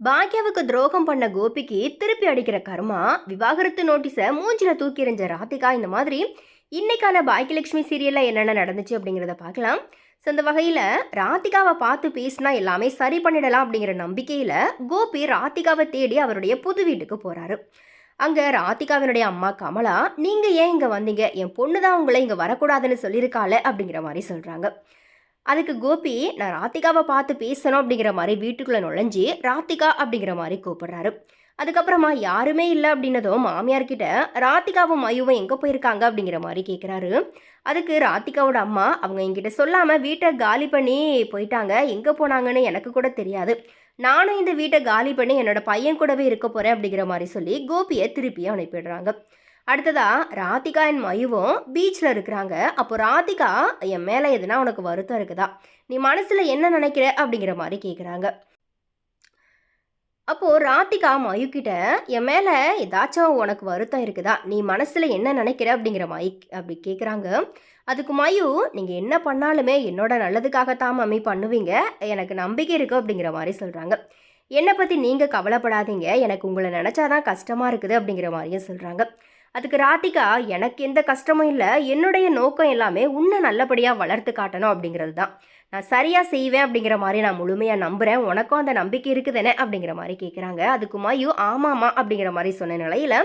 பாக்யாவுக்கு துரோகம் பண்ண கோபிக்கு திருப்பி அடிக்கிற கர்மா விவாகரத்து நோட்டீஸை மூஞ்சில தூக்கி எறிஞ்ச ராதிகா இந்த மாதிரி இன்னைக்கான பாக்கியலட்சுமி சீரியலில் என்னென்ன நடந்துச்சு அப்படிங்கிறத பார்க்கலாம். ஸோ இந்த வகையில் ராதிகாவை பார்த்து பேசினா எல்லாமே சரி பண்ணிடலாம் அப்படிங்கிற நம்பிக்கையில் கோபி ராதிகாவை தேடி அவருடைய புது வீட்டுக்கு போகிறாரு அங்கே ராதிகாவினுடைய அம்மா கமலா நீங்கள் ஏன் இங்கே வந்தீங்க? என் பொண்ணு தான் உங்களை இங்கே வரக்கூடாதுன்னு சொல்லியிருக்காள அப்படிங்கிற மாதிரி சொல்கிறாங்க அதுக்கு கோபி நான் ராதிகாவை பார்த்து பேசணும் அப்படிங்கிற மாதிரி வீட்டுக்குள்ளே நுழைஞ்சி ராதிகா அப்படிங்கிற மாதிரி கூப்பிடுறாரு. அதுக்கப்புறமா யாருமே இல்லை அப்படின்னதும் மாமியார்கிட்ட ராத்திகாவும் மயுவும் எங்கே போயிருக்காங்க அப்படிங்கிற மாதிரி கேட்குறாரு அதுக்கு ராதிகாவோட அம்மா அவங்க என்கிட்ட சொல்லாமல் வீட்டை காலி பண்ணி போயிட்டாங்க. எங்கே போனாங்கன்னு எனக்கு கூட தெரியாது. நானும் இந்த வீட்டை காலி பண்ணி என்னோட பையன் கூடவே இருக்க போகிறேன் அப்படிங்கிற மாதிரி சொல்லி கோபியை திருப்பியும் அனுப்பிடுறாங்க. அடுத்ததா ராதிகா என் மயுவும் பீச்சில் இருக்கிறாங்க. அப்போ ராதிகா என் மேலே எதுனா உனக்கு வருத்தம் இருக்குதா? நீ மனசில் என்ன நினைக்கிற? அப்படிங்கிற மாதிரி கேட்குறாங்க அப்போது ராதிகா மயுக்கிட்ட என் மேலே ஏதாச்சும் உனக்கு வருத்தம் இருக்குதா? நீ மனசில் என்ன நினைக்கிற? அப்படிங்கிற மயு அப்படி கேட்குறாங்க அதுக்கு மயு நீங்கள் என்ன பண்ணாலுமே என்னோட நல்லதுக்காகத்தான் மம்மி பண்ணுவீங்க. எனக்கு நம்பிக்கை இருக்குது அப்படிங்கிற மாதிரி சொல்கிறாங்க என்னை பற்றி நீங்கள் கவலைப்படாதீங்க. எனக்கு உங்களை நினச்சாதான் கஷ்டமாக இருக்குது அப்படிங்கிற மாதிரியும் சொல்கிறாங்க அதுக்கு ராதிகா எனக்கு எந்த கஷ்டமும் இல்லை. என்னுடைய நோக்கம் எல்லாமே உன்னை நல்லபடியாக வளர்த்து காட்டணும் அப்படிங்கிறது தான் நான் சரியாக செய்வேன் அப்படிங்கிற மாதிரி நான் முழுமையாக நம்புகிறேன் உனக்கும் அந்த நம்பிக்கை இருக்குதுனே அப்படிங்கிற மாதிரி கேட்குறாங்க அதுக்கு மாயு ஆமாம்மா அப்படிங்கிற மாதிரி சொன்ன நிலையில்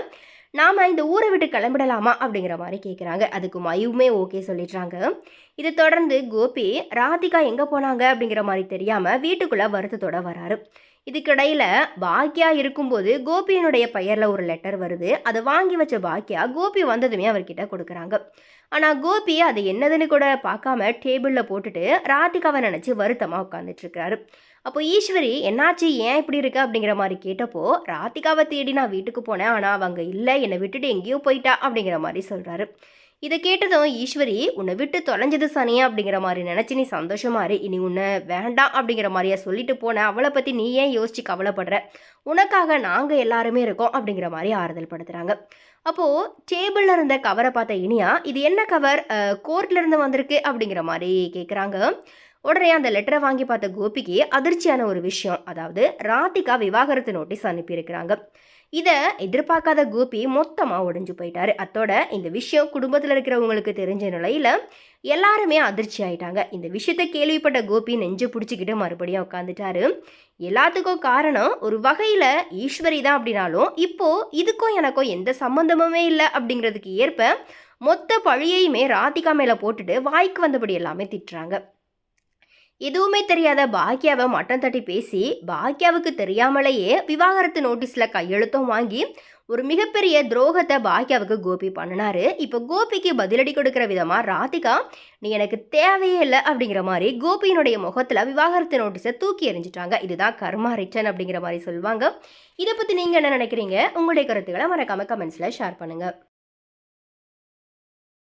நாம் இந்த ஊரை விட்டு கிளம்பிடலாமா அப்படிங்கிற மாதிரி கேட்குறாங்க அதுக்கு மயுமே ஓகே சொல்லிடுறாங்க. இது தொடர்ந்து கோபி ராதிகா எங்கே போனாங்க? அப்படிங்கிற மாதிரி தெரியாமல் வீட்டுக்குள்ளே வருத்தத்தோட வராரு. இதுக்கிடையில் பாக்கியா இருக்கும்போது கோபியினுடைய பெயரில் ஒரு லெட்டர் வருது. அதை வாங்கி வச்ச பாக்கியா கோபி வந்ததுமே அவர்கிட்ட கொடுக்குறாங்க. ஆனால் கோபி அது என்னதுன்னு கூட பார்க்காம டேபிளில் போட்டுட்டு ராதிகாவை நினச்சி வருத்தமாக உட்காந்துட்ருக்காரு அப்போ ஈஸ்வரி என்னாச்சு? ஏன் இப்படி இருக்கு? அப்படிங்கிற மாதிரி கேட்டப்போ ராதிகாவை தேடி நான் வீட்டுக்கு போனேன். ஆனால் அவங்க இல்லை. என்னை விட்டுட்டு எங்கேயோ போயிட்டா. அப்படிங்கிற மாதிரி சொல்கிறாரு இதை கேட்டதும் ஈஸ்வரி உன்னை விட்டு தொலைஞ்சது சனியா? அப்படிங்கிற மாதிரி நினச்சி நீ சந்தோஷமா இரு. இனி உன்னை வேண்டாம். அப்படிங்கிற மாதிரியா சொல்லிட்டு போன அவளை பற்றி நீ ஏன் யோசிச்சு கவலைப்படுற? உனக்காக நாங்கள் எல்லாருமே இருக்கோம். அப்படிங்கிற மாதிரி ஆறுதல் படுத்துகிறாங்க அப்போது டேபிளில் இருந்த கவரை பார்த்த இனியா இது என்ன கவர் கோர்ட்லேருந்து வந்திருக்கு. அப்படிங்கிற மாதிரி கேட்குறாங்க உடனே அந்த லெட்டரை வாங்கி பார்த்த கோபிக்கு அதிர்ச்சியான ஒரு விஷயம். அதாவது ராதிகா விவாகரத்து நோட்டீஸ் அனுப்பியிருக்கிறாங்க. இதை எதிர்பார்க்காத கோபி மொத்தமாக உடைஞ்சு போயிட்டாரு. அத்தோட இந்த விஷயம் குடும்பத்தில் இருக்கிறவங்களுக்கு தெரிஞ்ச நிலையில் எல்லாருமே அதிர்ச்சி ஆயிட்டாங்க. இந்த விஷயத்தை கேள்விப்பட்ட கோபி நெஞ்சு பிடிச்சிக்கிட்டு மறுபடியும் உட்காந்துட்டாரு எல்லாத்துக்கும் காரணம் ஒரு வகையில் ஈஸ்வரி தான் அப்படின்னாலும் இப்போது இதுக்கும் எனக்கும் எந்த சம்மந்தமுமே இல்லை அப்படிங்கிறதுக்கு ஏற்ப மொத்த பழியையுமே ராதிகா மேலே போட்டுட்டு வாய்க்கு வந்தபடி எல்லாமே திட்டுறாங்க. எதுவுமே தெரியாத பாக்கியாவை மட்டம் தட்டி பேசி பாக்கியாவுக்கு தெரியாமலேயே விவாகரத்து நோட்டீஸில் கையெழுத்தும் வாங்கி ஒரு மிகப்பெரிய துரோகத்தை பாக்கியாவுக்கு கோபி பண்ணினாரு. இப்போ கோபிக்கு பதிலடி கொடுக்குற விதமாக ராதிகா நீ எனக்கு தேவையே இல்லை அப்படிங்கிற மாதிரி கோபியினுடைய முகத்தில் விவாகரத்து நோட்டீஸை தூக்கி எறிஞ்சிட்டாங்க. இதுதான் கர்மா ரிட்டன் அப்படிங்கிற மாதிரி சொல்லுவாங்க. இதை பற்றி நீங்கள் என்ன நினைக்கிறீங்க? உங்களுடைய கருத்துக்களை மறக்காம கமெண்ட்ஸில் ஷேர் பண்ணுங்கள்